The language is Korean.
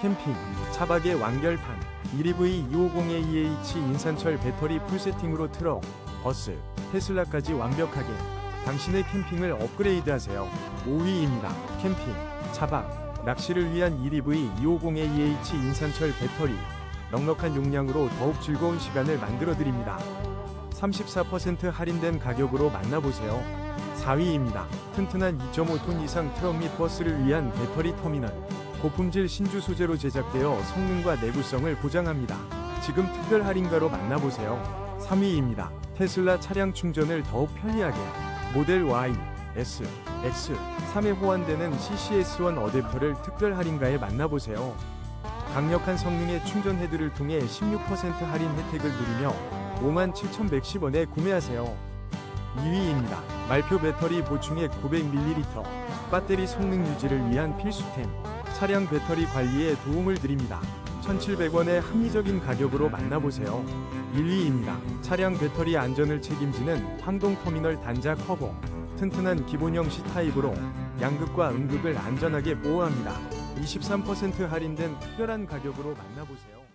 캠핑, 차박의 완결판, 1EV 250AEH 인산철 배터리 풀세팅으로 트럭, 버스, 테슬라까지 완벽하게 당신의 캠핑을 업그레이드하세요. 5위입니다. 캠핑, 차박, 낚시를 위한 1EV 250AEH 인산철 배터리, 넉넉한 용량으로 더욱 즐거운 시간을 만들어 드립니다. 34% 할인된 가격으로 만나보세요. 4위입니다. 튼튼한 2.5톤 이상 트럭 및 버스를 위한 배터리 터미널. 고품질 신주 소재로 제작되어 성능과 내구성을 보장합니다. 지금 특별 할인가로 만나보세요. 3위입니다. 테슬라 차량 충전을 더욱 편리하게. 모델 Y, S, X, 3에 호환되는 CCS1 어댑터를 특별 할인가에 만나보세요. 강력한 성능의 충전 헤드를 통해 16% 할인 혜택을 누리며 57,110원에 구매하세요. 2위입니다. 말표 배터리 보충액 900ml 배터리 성능 유지를 위한 필수템 차량 배터리 관리에 도움을 드립니다. 1,700원의 합리적인 가격으로 만나보세요. 1위입니다. 차량 배터리 안전을 책임지는 황동 터미널 단자 커버 튼튼한 기본형 C 타입으로 양극과 음극을 안전하게 보호합니다. 23% 할인된 특별한 가격으로 만나보세요.